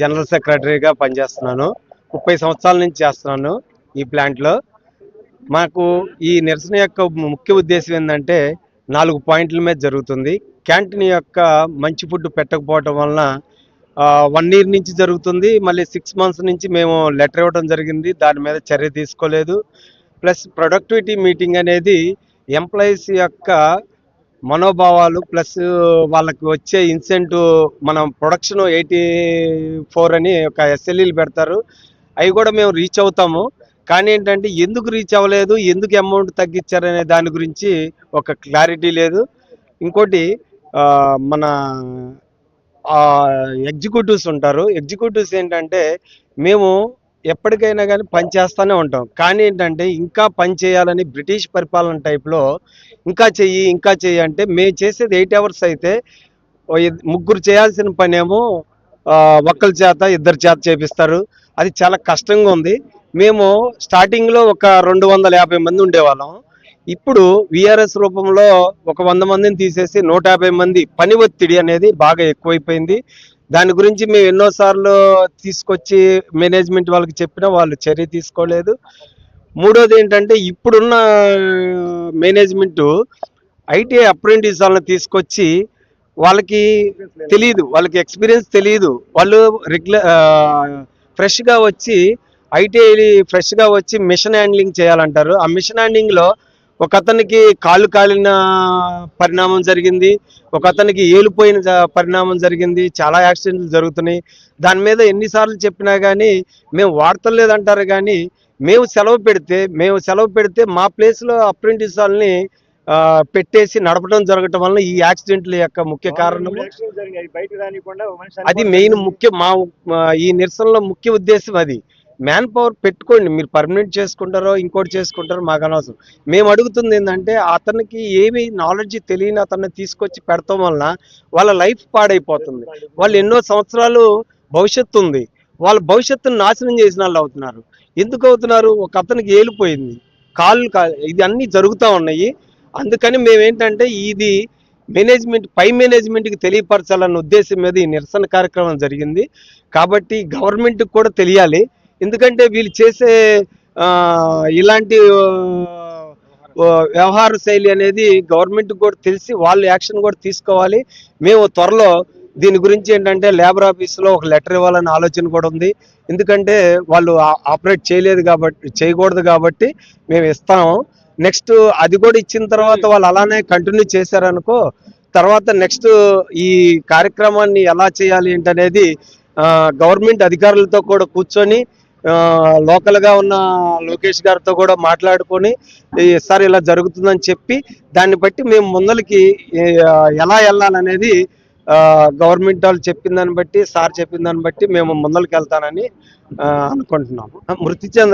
General సెక్రటరీగా పనిచేస్తున్నాను. ముప్పై సంవత్సరాల నుంచి చేస్తున్నాను ఈ ప్లాంట్లో. మాకు ఈ నిరసన యొక్క ముఖ్య ఉద్దేశం ఏంటంటే నాలుగు పాయింట్ల మీద జరుగుతుంది. క్యాంటీన్ యొక్క మంచి ఫుడ్ పెట్టకపోవటం వలన వన్ ఇయర్ నుంచి జరుగుతుంది. మళ్ళీ సిక్స్ మంత్స్ నుంచి మేము లెటర్ ఇవ్వడం జరిగింది. దాని మీద చర్య తీసుకోలేదు. ప్లస్ ప్రొడక్టివిటీ మీటింగ్ అనేది ఎంప్లాయీస్ యొక్క మనోభావాలు ప్లస్ వాళ్ళకి వచ్చే ఇన్సెంటివ్ మనం ప్రొడక్షన్ ఎయిటీ ఫోర్ అని ఒక ఎస్ఎల్ఈలు పెడతారు. అవి కూడా మేము రీచ్ అవుతాము. కానీ ఏంటంటే ఎందుకు రీచ్ అవ్వలేదు ఎందుకు అమౌంట్ తగ్గించారనే దాని గురించి ఒక క్లారిటీ లేదు. ఇంకోటి మన ఎగ్జిక్యూటివ్స్ ఉంటారు. ఎగ్జిక్యూటివ్స్ ఏంటంటే మేము ఎప్పటికైనా కానీ పని చేస్తూనే ఉంటాం. కానీ ఏంటంటే ఇంకా పని చేయాలని బ్రిటిష్ పరిపాలన టైప్లో ఇంకా చెయ్యి ఇంకా చెయ్యి అంటే మేము చేసేది ఎయిట్ అవర్స్ అయితే ముగ్గురు చేయాల్సిన పనేమో ఒక్కరి చేత ఇద్దరు చేత చేపిస్తారు. అది చాలా కష్టంగా ఉంది. మేము స్టార్టింగ్లో ఒక రెండు వందల యాభై మంది ఉండేవాళ్ళం. ఇప్పుడు విఆర్ఎస్ రూపంలో ఒక వంద మందిని తీసేసి నూట యాభై మంది పని ఒత్తిడి అనేది బాగా ఎక్కువైపోయింది. దాని గురించి మేము ఎన్నోసార్లు తీసుకొచ్చి మేనేజ్మెంట్ వాళ్ళకి చెప్పినా వాళ్ళు చర్య తీసుకోలేదు. మూడోది ఏంటంటే ఇప్పుడున్న మేనేజ్మెంట్ ఐటీ అప్రెంటిస్ వాళ్ళని తీసుకొచ్చి వాళ్ళకి తెలియదు వాళ్ళకి ఎక్స్పీరియన్స్ తెలియదు వాళ్ళు రెగ్యులర్ ఫ్రెష్గా వచ్చి ఐటీఐ ఫ్రెష్గా వచ్చి మిషన్ హ్యాండ్లింగ్ చేయాలంటారు. ఆ మిషన్ హ్యాండ్లింగ్లో ఒక అతనికి కాళ్ళు కాలిన పరిణామం జరిగింది ఒక అతనికి ఏలిపోయిన పరిణామం జరిగింది చాలా యాక్సిడెంట్లు జరుగుతున్నాయి. దాని మీద ఎన్నిసార్లు చెప్పినా కానీ మేము వాడతలేదంటారు కానీ మేము సెలవు పెడితే మేము సెలవు పెడితే మా ప్లేస్లో అప్రెంటిస్ వాళ్ళని ఆ, పెట్టేసి నడపడం జరగటం వల్ల ఈ యాక్సిడెంట్ల యొక్క ముఖ్య కారణం అది మెయిన్ ముఖ్య. మా ఈ నిరసనలో ముఖ్య ఉద్దేశం అది. మ్యాన్ పవర్ పెట్టుకోండి. మీరు పర్మనెంట్ చేసుకుంటారో ఇంకోటి చేసుకుంటారో మాకు అనవసరం. మేము అడుగుతుంది ఏంటంటే అతనికి ఏమి నాలెడ్జ్ తెలియని అతన్ని తీసుకొచ్చి పెడతాం వలన వాళ్ళ లైఫ్ పాడైపోతుంది. వాళ్ళు ఎన్నో సంవత్సరాలు భవిష్యత్తు ఉంది. వాళ్ళ భవిష్యత్తును నాశనం చేసిన వాళ్ళు అవుతున్నారు. ఎందుకు అవుతున్నారు? ఒక అతనికి ఏలిపోయింది. కాళ్ళు కా ఇది అన్నీ జరుగుతూ ఉన్నాయి. అందుకని మేమేంటంటే ఇది మేనేజ్మెంట్ పై మేనేజ్మెంట్కి తెలియపరచాలన్న ఉద్దేశం మీద ఈ నిరసన కార్యక్రమం జరిగింది. కాబట్టి గవర్నమెంట్కి కూడా తెలియాలి. ఎందుకంటే వీళ్ళు చేసే ఇలాంటి వ్యవహార శైలి అనేది గవర్నమెంట్ కూడా తెలిసి వాళ్ళు యాక్షన్ కూడా తీసుకోవాలి. మేము త్వరలో దీని గురించి ఏంటంటే లేబర్ ఆఫీస్లో ఒక లెటర్ ఇవ్వాలనే ఆలోచన కూడా ఉంది. ఎందుకంటే వాళ్ళు ఆపరేట్ చేయలేదు కాబట్టి చేయకూడదు కాబట్టి మేము ఇస్తాము. నెక్స్ట్ అది కూడా ఇచ్చిన తర్వాత వాళ్ళు అలానే కంటిన్యూ చేశారనుకో తర్వాత నెక్స్ట్ ఈ కార్యక్రమాన్ని ఎలా చేయాలి ఏంటనేది గవర్నమెంట్ అధికారులతో కూడా కూర్చొని లోకల్గా ఉన్న లోకేష్ గారితో కూడా మాట్లాడుకొని ఈ సార్ ఇలా జరుగుతుందని చెప్పి దాన్ని బట్టి మేము ముందలకి ఎలా వెళ్ళాలనేది గవర్నమెంట్ వాళ్ళు చెప్పిన దాన్ని బట్టి సార్ చెప్పిన దాన్ని బట్టి మేము ముందలకి వెళ్తానని ఆ, అనుకుంటున్నాము. మృతి